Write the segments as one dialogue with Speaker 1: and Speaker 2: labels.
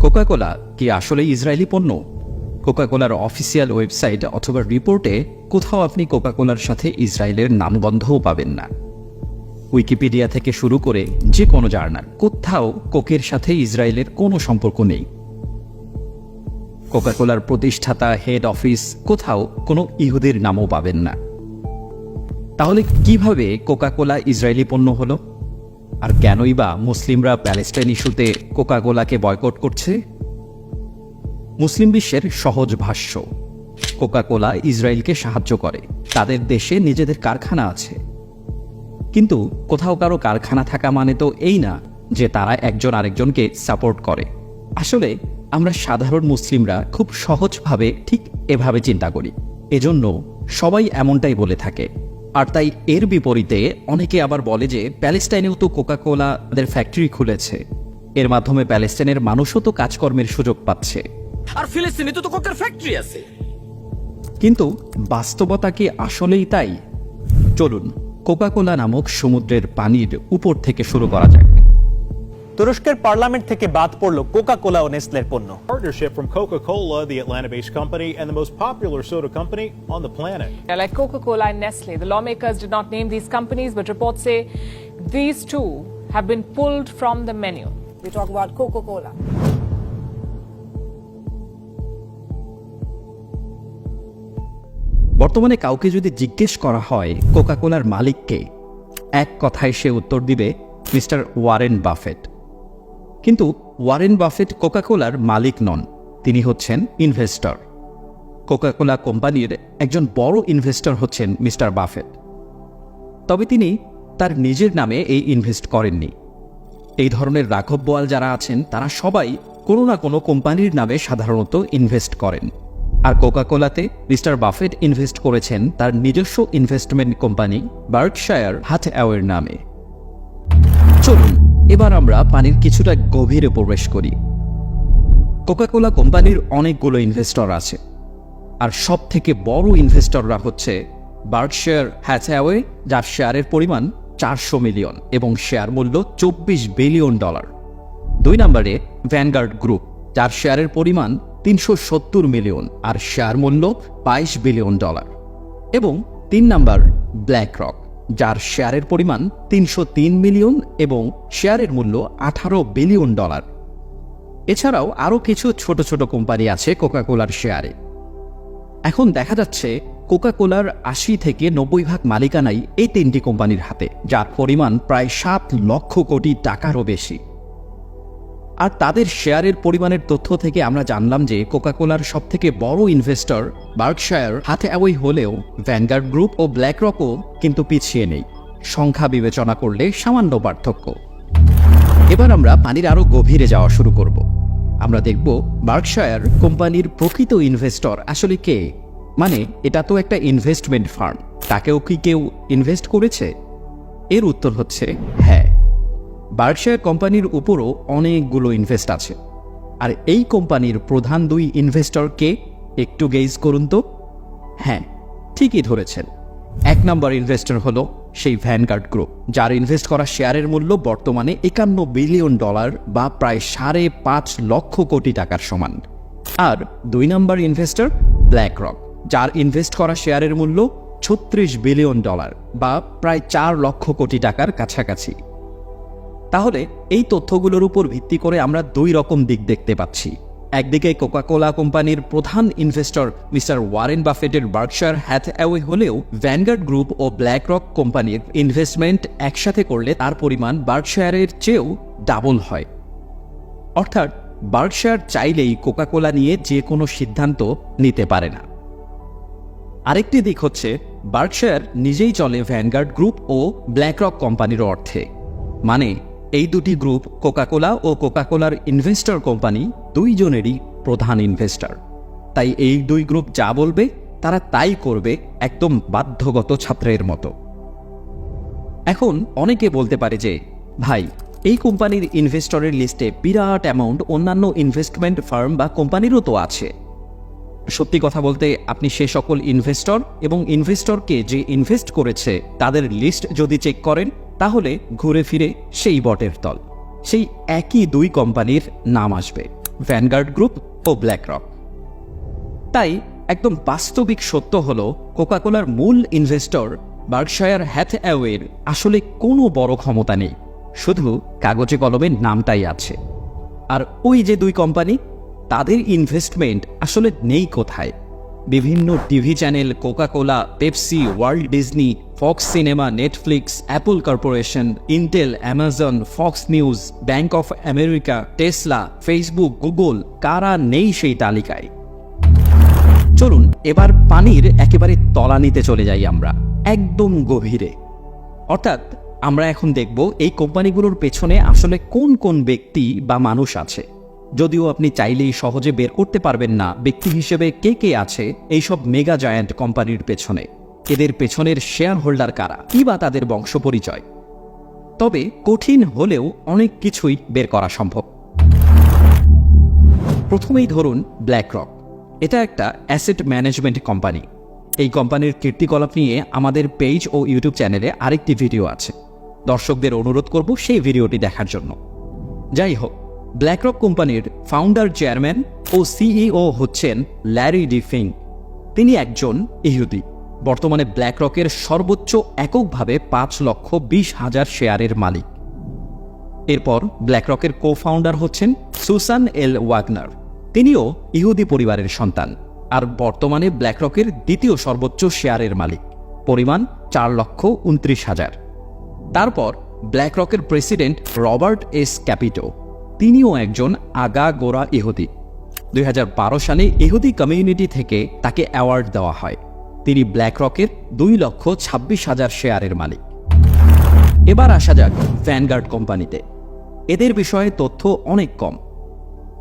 Speaker 1: Coca Cola কি আসলে Israeli পণ্য? কোকাকোলার অফিসিয়াল ওয়েবসাইট অথবা রিপোর্টে কোথাও আপনি কোকাকোলার সাথে ইসরায়েলের নামগন্ধও পাবেন না। উইকিপিডিয়া থেকে শুরু করে যে কোনো জার্নাল, কোথাও কোকের সাথে ইসরায়েলের কোনো সম্পর্ক নেই। কোকাকোলার প্রতিষ্ঠাতা হেড অফিস কোথাও কোনো ইহুদের নামও পাবেন না। তাহলে কীভাবে কোকাকোলা ইসরায়েলি পণ্য হলো? আর কেনই বা মুসলিমরা প্যালেস্টাইন ইস্যুতে কোকাকোলাকে বয়কট করছে? মুসলিম বিশ্বের সহজ ভাষ্য, কোকাকোলা ইসরায়েলকে সাহায্য করে। তাদের দেশে নিজেদের কারখানা আছে। কিন্তু কোথাও কারও কারখানা থাকা মানে তো এই না যে তারা একজন আরেকজনকে সাপোর্ট করে। আসলে আমরা সাধারণ মুসলিমরা খুব সহজভাবে ঠিক এভাবে চিন্তা করি। এজন্য সবাই এমনটাই বলে থাকে। আর তাই এর বিপরীতে অনেকে আবার বলে যে প্যালেস্টাইনেও তো কোকাকোলা তাদের ফ্যাক্টরি খুলেছে। এর মাধ্যমে প্যালেস্টাইনের মানুষও তো কাজকর্মের সুযোগ পাচ্ছে।
Speaker 2: আর ফিলিস্তিনে তো কোকার ফ্যাক্টরি আছে।
Speaker 1: কিন্তু বাস্তবতা কি আসলেই তাই? চলুন কোকাকোলা নামক সমুদ্রের পানির উপর থেকে শুরু করা যাক।
Speaker 3: তুরস্কের পার্লামেন্ট থেকে বাদ পড়ল কোকা কোলা ও নেসলের পণ্য
Speaker 4: partnership from Coca Cola, the Atlanta based company, and the most popular soda company on the planet.
Speaker 5: Like Coca Cola and Nestle, the lawmakers did not name these companies, but reports say these two have been pulled from the menu.
Speaker 6: We talk about Coca Cola.
Speaker 1: বর্তমানে কাউকে যদি জিজ্ঞেস করা হয় কোকাকোলার মালিককে এক কথায় সে উত্তর দিবে মিস্টার ওয়ারেন বাফেট কিন্তু ওয়ারেন বাফেট কোকাকোলার মালিক নন, তিনি হচ্ছেন ইনভেস্টর। কোকাকোলা কোম্পানির একজন বড় ইনভেস্টর হচ্ছেন মিস্টার বাফেট। তবে তিনি তার নিজের নামে এই ইনভেস্ট করেননি। এই ধরনের রাঘব বোয়াল যারা আছেন, তারা সবাই কোনো না কোনো কোম্পানির নামে সাধারণত ইনভেস্ট করেন। আর কোকাকোলাতে মিস্টার বাফেট ইনভেস্ট করেছেন তার নিজস্ব ইনভেস্টমেন্ট কোম্পানি বার্কশায়ার হাত অ্যাওয়ের নামে। এবার আমরা পানির কিছুটা গভীরে প্রবেশ করি। কোকাকোলা কোম্পানির অনেকগুলো ইনভেস্টর আছে। আর সব থেকে বড় ইনভেস্টররা হচ্ছে বার্কশেয়ার হ্যাথঅ্যাওয়ে যার শেয়ারের পরিমাণ চারশো মিলিয়ন এবং শেয়ার মূল্য চব্বিশ বিলিয়ন ডলার। দুই নম্বরে ভ্যানগার্ড গ্রুপ যার শেয়ারের পরিমাণ তিনশো সত্তর মিলিয়ন আর শেয়ার মূল্য বাইশ বিলিয়ন ডলার। এবং তিন নাম্বার ব্ল্যাক রক যার শেয়ারের পরিমাণ তিনশো তিন মিলিয়ন এবং শেয়ারের মূল্য আঠারো বিলিয়ন ডলার। এছাড়াও আরও কিছু ছোট ছোট কোম্পানি আছে কোকাকোলার শেয়ারে। এখন দেখা যাচ্ছে কোকাকোলার আশি থেকে নব্বই ভাগ মালিকানাই এই তিনটি কোম্পানির হাতে, যার পরিমাণ প্রায় সাত লক্ষ কোটি টাকারও বেশি। আর তাদের শেয়ারের পরিমাণের তথ্য থেকে আমরা জানলাম যে কোকাকোলার সবথেকে বড় ইনভেস্টর বার্কশায়ার হাতে অ্যাওয়ে হলেও ভ্যানগার্ড গ্রুপ ও ব্ল্যাক রকও কিন্তু পিছিয়ে নেই। সংখ্যা বিবেচনা করলে সামান্য পার্থক্য। এবার আমরা পানির আরও গভীরে যাওয়া শুরু করব। আমরা দেখব বার্কশায়ার কোম্পানির প্রকৃত ইনভেস্টর আসলে কে? মানে এটা তো একটা ইনভেস্টমেন্ট ফার্ম তাকেও কি কেউ ইনভেস্ট করেছে? এর উত্তর হচ্ছে হ্যাঁ। বার্কশায়ার কোম্পানির উপরও অনেকগুলো ইনভেস্ট আছে। আর এই কোম্পানির প্রধান দুই ইনভেস্টর কে একটু গেইজ করুন তো। হ্যাঁ ঠিকই ধরেছেন। এক নম্বর ইনভেস্টর হলো সেই ভ্যানগার্ড গ্রুপ যার ইনভেস্ট করা শেয়ারের মূল্য বর্তমানে একান্ন বিলিয়ন ডলার বা প্রায় সাড়ে পাঁচ লক্ষ কোটি টাকার সমান। আর দুই নম্বর ইনভেস্টর ব্ল্যাক রক যার ইনভেস্ট করা শেয়ারের মূল্য ছত্রিশ বিলিয়ন ডলার বা প্রায় চার লক্ষ কোটি টাকার কাছাকাছি। তাহলে এই তথ্যগুলোর উপর ভিত্তি করে আমরা দুই রকম দিক দেখতে পাচ্ছি। একদিকে কোকাকোলা কোম্পানির প্রধান ইনভেস্টর মিস্টার ওয়ারেন বাফেটের বার্কশায়ার হ্যাথঅ্যাওয়ে হলেও ভ্যানগার্ড গ্রুপ ও ব্ল্যাক রক কোম্পানির ইনভেস্টমেন্ট একসাথে করলে তার পরিমাণ বার্কশায়ারের চেয়েও ডাবল হয়। অর্থাৎ বার্কশায়ার চাইলেই কোকাকোলা নিয়ে যে কোনো সিদ্ধান্ত নিতে পারে না। আরেকটি দিক হচ্ছে বার্কশায়ার নিজেই চলে ভ্যানগার্ড গ্রুপ ও ব্ল্যাক রক কোম্পানির অর্থে। মানে এই দুটি গ্রুপ কোকাকোলা ও কোকাকোলার ইনভেস্টর কোম্পানি দুইজনেরই প্রধান ইনভেস্টর। তাই এই দুই গ্রুপ যা বলবে, তারা তাই করবে একদম বাধ্যগত ছাত্রের মতো। এখন অনেকে বলতে পারে যে, ভাই, এই কোম্পানির ইনভেস্টরের লিস্টে বিরাট অ্যামাউন্ট অন্যান্য ইনভেস্টমেন্ট ফার্ম বা কোম্পানিরও তো আছে। সত্যি কথা বলতে, আপনি সে সকল ইনভেস্টর এবং ইনভেস্টরকে যে ইনভেস্ট করেছে, তাদের লিস্ট যদি চেক করেন তাহলে ঘুরে ফিরে সেই বটের তল। সেই একই দুই কোম্পানির নাম আসবে ভ্যানগার্ড গ্রুপ ও ব্ল্যাক রক তাই একদম বাস্তবিক সত্য হল কোকাকোলার মূল ইনভেস্টর বার্কশায়ার হ্যাথ অ্যাওয়ের আসলে কোনো বড় ক্ষমতা নেই, শুধু কাগজে কলমের নামটাই আছে। আর ওই যে দুই কোম্পানি, তাদের ইনভেস্টমেন্ট আসলে নেই কোথায়। বিভিন্ন TV channel Coca Cola Pepsi World Disney Fox cinema Netflix Apple corporation Intel Amazon Fox news bank of America Tesla Facebook Google কারা নেই সেই তালিকায়? চলুন, এবার পানির একেবারে তলানিতে চলে যাই আমরা, একদম গভীরে। অর্থাৎ, আমরা এখন দেখব এই কোম্পানিগুলোর পেছনে আসলে কোন কোন ব্যক্তি বা মানুষ আছে। যদিও আপনি চাইলেই সহজে বের করতে পারবেন না, ব্যক্তি হিসেবে কে কে আছে এইসব মেগা জায়ান্ট কোম্পানির পেছনে। এদের পেছনের শেয়ার হোল্ডার কারা? কি বা তাদের বংশ পরিচয় তবে কঠিন হলেও অনেক কিছুই বের করা সম্ভব। প্রথমেই ধরুন ব্ল্যাক রক এটা একটা অ্যাসেট ম্যানেজমেন্ট কোম্পানি। এই কোম্পানির কীর্তিকলাপ নিয়ে আমাদের পেজ ও ইউটিউব চ্যানেলে আরেকটি ভিডিও আছে। দর্শকদের অনুরোধ করব সেই ভিডিওটি দেখার জন্য। যাই হোক ব্ল্যাকরক কোম্পানির ফাউন্ডার চেয়ারম্যান ও সিইও হচ্ছেন ল্যারি ডিফিং তিনি একজন ইহুদি। বর্তমানে ব্ল্যাকরকের সর্বোচ্চ এককভাবে পাঁচ লক্ষ বিশ হাজার শেয়ারের মালিক। এরপর ব্ল্যাকরকের কো ফাউন্ডার হচ্ছেন সুসান এল ওয়াগনার তিনিও ইহুদি পরিবারের সন্তান। আর বর্তমানে ব্ল্যাকরকের দ্বিতীয় সর্বোচ্চ শেয়ারের মালিক। পরিমাণ চার লক্ষ উনত্রিশ হাজার। তারপর ব্ল্যাকরকের প্রেসিডেন্ট রবার্ট এস ক্যাপিটো। তিনিও একজন আগা গোড়া ইহুদি। দুই হাজার বারো সালে ইহুদি কমিউনিটি থেকে তাকে অ্যাওয়ার্ড দেওয়া হয়। তিনি ব্ল্যাকরকের দুই লক্ষ ছাব্বিশ হাজার শেয়ারের মালিক। এবার আসা যাক ভ্যানগার্ড কোম্পানিতে। এদের বিষয়ে তথ্য অনেক কম।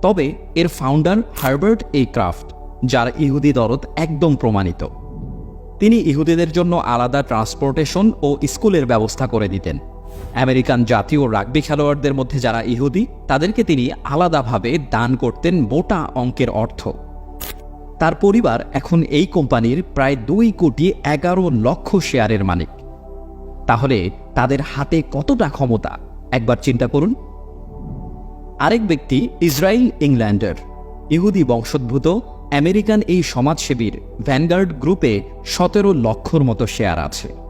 Speaker 1: তবে এর ফাউন্ডার হার্বার্ট এ ক্রাফট যার ইহুদি দরদ একদম প্রমাণিত। তিনি ইহুদিদের জন্য আলাদা ট্রান্সপোর্টেশন ও স্কুলের ব্যবস্থা করে দিতেন। আমেরিকান জাতীয় রাগবি খেলোয়াড়দের মধ্যে যারা ইহুদি, তাদেরকে তিনি আলাদাভাবে দান করতেন মোটা অঙ্কের অর্থ। তার পরিবার এখন এই কোম্পানির প্রায় দুই কোটি এগারো লক্ষ শেয়ারের মালিক। তাহলে তাদের হাতে কতটা ক্ষমতা? একবার চিন্তা করুন। আরেক ব্যক্তি ইসরায়েল ইংল্যান্ডের। ইহুদি বংশোদ্ভূত, আমেরিকান এই সমাজসেবীর ভ্যানগার্ড গ্রুপে সতেরো লক্ষর মতো শেয়ার আছে।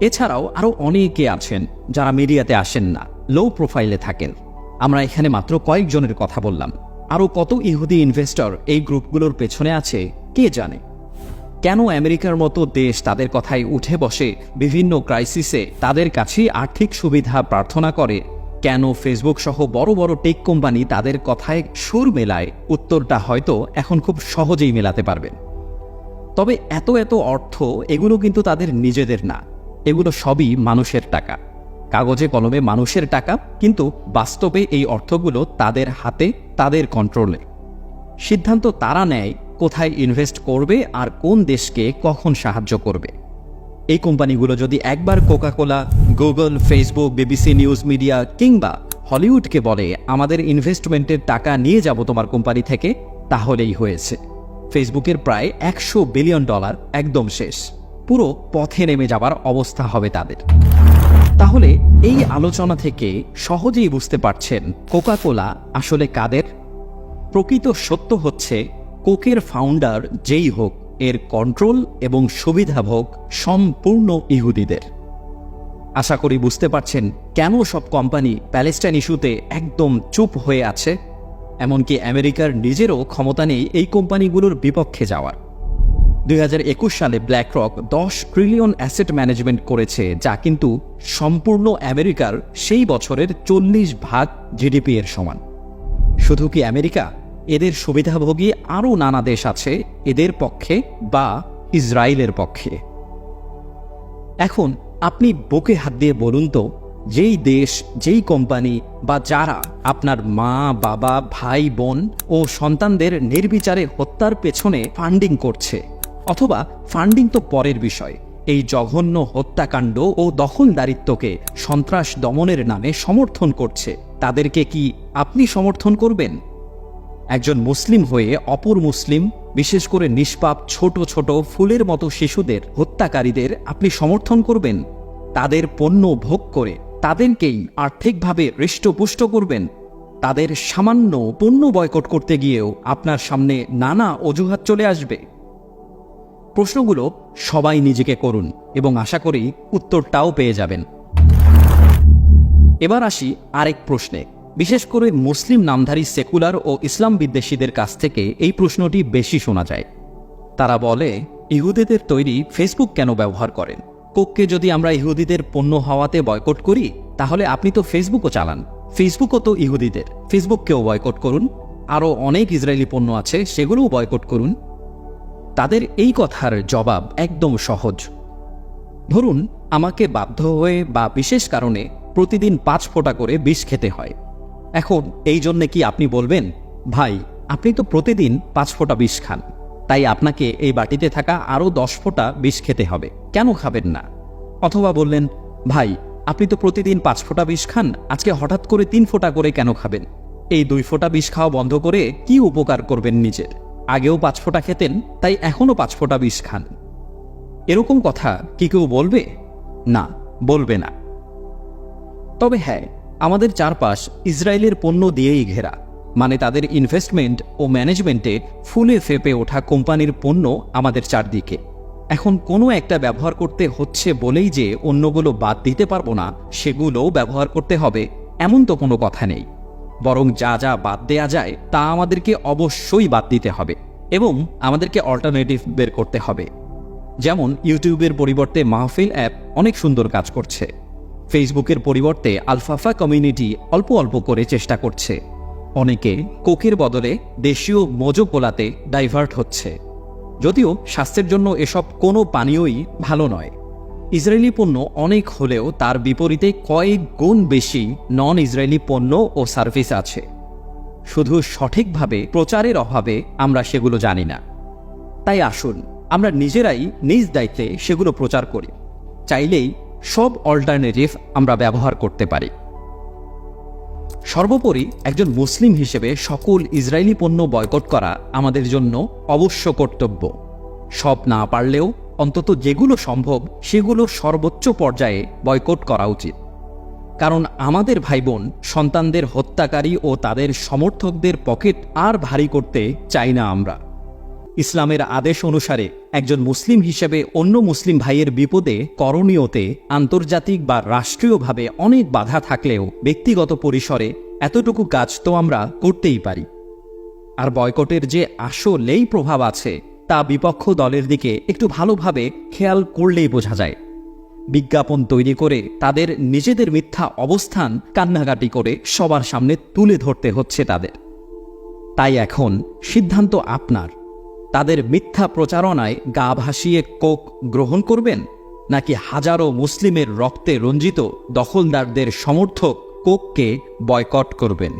Speaker 1: এছাড়াও আরও অনেকে আছেন যারা মিডিয়াতে আসেন না লো প্রোফাইলে থাকেন। আমরা এখানে মাত্র কয়েকজনের কথা বললাম। আরও কত ইহুদি ইনভেস্টর এই গ্রুপগুলোর পেছনে আছে, কে জানে? কেন আমেরিকার মতো দেশ তাদের কথায় উঠে বসে, বিভিন্ন ক্রাইসিসে তাদের কাছেই আর্থিক সুবিধা প্রার্থনা করে? কেন ফেসবুক সহ বড় বড় টেক কোম্পানি তাদের কথায় সুর মেলায়? উত্তরটা হয়তো এখন খুব সহজেই মেলাতে পারবেন। তবে এত এত অর্থ, এগুলো কিন্তু তাদের নিজেদের না। এগুলো সবই মানুষের টাকা। কাগজে, কলমে মানুষের টাকা, কিন্তু বাস্তবে এই অর্থগুলো তাদের হাতে, তাদের কন্ট্রোলে সিদ্ধান্ত তারা নেয় কোথায় ইনভেস্ট করবে আর কোন দেশকে কখন সাহায্য করবে। এই কোম্পানিগুলো যদি একবার Coca Cola Google Facebook BBC news media কিংবা হলিউডকে বলে, আমাদের ইনভেস্টমেন্টের টাকা নিয়ে যাব তোমার কোম্পানি থেকে, তাহলেই হয়েছে। ফেসবুকের প্রায় একশো বিলিয়ন ডলার একদম শেষ। পুরো পথে নেমে যাবার অবস্থা হবে তাদের। তাহলে এই আলোচনা থেকে সহজেই বুঝতে পারছেন কোকাকোলা আসলে কাদের? প্রকৃত সত্য হচ্ছে কোকের ফাউন্ডার যেই হোক, এর কন্ট্রোল এবং সুবিধা সুবিধাভোগ সম্পূর্ণ ইহুদিদের। আশা করি বুঝতে পারছেন কেন সব কোম্পানি প্যালেস্টাইন ইস্যুতে একদম চুপ হয়ে আছে, এমনকি আমেরিকার নিজেরও ক্ষমতা নেই এই কোম্পানিগুলোর বিপক্ষে যাওয়ার। দুই হাজার একুশ সালে ব্ল্যাকরক দশ ট্রিলিয়ন অ্যাসেট ম্যানেজমেন্ট করেছে, যা কিন্তু সম্পূর্ণ আমেরিকার সেই বছরের চল্লিশ ভাগ জিডিপি এর সমান। শুধু কি আমেরিকা? এদের সুবিধাভোগী আরও নানা দেশ আছে, এদের পক্ষে বা ইসরায়েলের পক্ষে। এখন আপনি বুকে হাত দিয়ে বলুন তো, যেই দেশ, যেই কোম্পানি বা যারা আপনার মা, বাবা, ভাই, বোন ও সন্তানদের নির্বিচারে হত্যার পেছনে ফান্ডিং করছে অথবা ফান্ডিং তো পরের বিষয়। এই জঘন্য হত্যাকাণ্ড ও দখলদারিত্বকে সন্ত্রাস দমনের নামে সমর্থন করছে। তাদেরকে কি আপনি সমর্থন করবেন? একজন মুসলিম হয়ে অপর মুসলিম, বিশেষ করে নিষ্পাপ ছোট ছোট ফুলের মতো শিশুদের হত্যাকারীদের আপনি সমর্থন করবেন? তাদের পণ্য ভোগ করে তাদেরকেই আর্থিকভাবে হৃষ্টপুষ্ট করবেন? তাদের সামান্য পণ্য বয়কট করতে গিয়েও আপনার সামনে নানা অজুহাত চলে আসবে। প্রশ্নগুলো সবাই নিজেকে করুন এবং আশা করি উত্তরটাও পেয়ে যাবেন। এবার আসি আরেক প্রশ্নে। বিশেষ করে মুসলিম নামধারী সেকুলার ও ইসলাম বিদ্বেষীদের কাছ থেকে এই প্রশ্নটি বেশি শোনা যায়। তারা বলে, ইহুদিদের তৈরি ফেসবুক কেন ব্যবহার করেন? কোককে যদি আমরা ইহুদিদের পণ্য হওয়াতে বয়কট করি, তাহলে আপনি তো ফেসবুকও চালান। ফেসবুকও তো ইহুদিদের। ফেসবুককেও বয়কট করুন। আরও অনেক ইসরায়েলি পণ্য আছে, সেগুলোও বয়কট করুন। তাদের এই কথার জবাব একদম সহজ। ধরুন, আমাকে বাধ্য হয়ে বা বিশেষ কারণে প্রতিদিন পাঁচ ফোঁটা করে বিষ খেতে হয়। এখন এই জন্যে কি আপনি বলবেন, ভাই, আপনি তো প্রতিদিন পাঁচ ফোঁটা বিষ খান, তাই আপনাকে এই বাটিতে থাকা আরও দশ ফোঁটা বিষ খেতে হবে। কেন খাবেন না? অথবা বললেন, ভাই, আপনি তো প্রতিদিন পাঁচ ফোঁটা বিষ খান, আজকে হঠাৎ করে তিন ফোঁটা করে কেন খাবেন? এই দুই ফোঁটা বিষ খাওয়া বন্ধ করে কি উপকার করবেন নিজের? আগেও পাঁচ ফোঁটা খেতেন, তাই এখনও পাঁচ ফোঁটা বিষ খান। এরকম কথা কি কেউ বলবে? না বলবে না। তবে হ্যাঁ আমাদের চারপাশ ইসরায়েলের পণ্য দিয়েই ঘেরা। মানে তাদের ইনভেস্টমেন্ট ও ম্যানেজমেন্টে ফুলে ফেপে ওঠা কোম্পানির পণ্য আমাদের চারদিকে। এখন কোনো একটা ব্যবহার করতে হচ্ছে বলেই যে অন্যগুলো বাদ দিতে পারব না, সেগুলোও ব্যবহার করতে হবে, এমন তো কোনো কথা নেই। বরং যা যা বাদ দেয়া যায়, তা আমাদেরকে অবশ্যই বাদ দিতে হবে এবং আমাদেরকে অল্টারনেটিভ বের করতে হবে। যেমন ইউটিউবের পরিবর্তে মাহফিল অ্যাপ অনেক সুন্দর কাজ করছে। ফেসবুকের পরিবর্তে আলফাফা কমিউনিটি অল্প অল্প করে চেষ্টা করছে। অনেকে কোকের বদলে দেশীয় মোজো কোলাতে ডাইভার্ট হচ্ছে। যদিও স্বাস্থ্যের জন্য এসব কোনো পানীয়ই ভালো নয়। ইসরায়েলি পণ্য অনেক হলেও তার বিপরীতে কয়েক গুণ বেশি নন ইসরায়েলি পণ্য ও সার্ভিস আছে। শুধু সঠিকভাবে প্রচারের অভাবে আমরা সেগুলো জানি না। তাই আসুন, আমরা নিজেরাই নিজ দায়িত্বে সেগুলো প্রচার করি। চাইলেই সব অল্টারনেটিভ আমরা ব্যবহার করতে পারি। সর্বোপরি একজন মুসলিম হিসেবে সকল ইসরায়েলি পণ্য বয়কট করা আমাদের জন্য অবশ্য কর্তব্য। সব না পারলেও অন্তত যেগুলো সম্ভব, সেগুলো সর্বোচ্চ পর্যায়ে বয়কট করা উচিত। কারণ আমাদের ভাই বোন সন্তানদের হত্যাকারী ও তাদের সমর্থকদের পকেট আর ভারী করতে চাই না আমরা। ইসলামের আদেশ অনুসারে একজন মুসলিম হিসেবে অন্য মুসলিম ভাইয়ের বিপদে করণীয়তে আন্তর্জাতিক বা রাষ্ট্রীয়ভাবে অনেক বাধা থাকলেও ব্যক্তিগত পরিসরে এতটুকু কাজ তো আমরা করতেই পারি। আর বয়কটের যে আসলেই প্রভাব আছে তা বিপক্ষ দলের দিকে একটু ভালোভাবে খেয়াল করলেই বোঝা যায়। বিজ্ঞাপন তৈরি করে তাদের নিজেদের মিথ্যা অবস্থান কান্নাকাটি করে সবার সামনে তুলে ধরতে হচ্ছে তাদের। তাই এখন সিদ্ধান্ত আপনার। তাদের মিথ্যা প্রচারণায় গা ভাসিয়ে কোক গ্রহণ করবেন? নাকি হাজারো মুসলিমের রক্তে রঞ্জিত দখলদারদের সমর্থক কোককে বয়কট করবেন?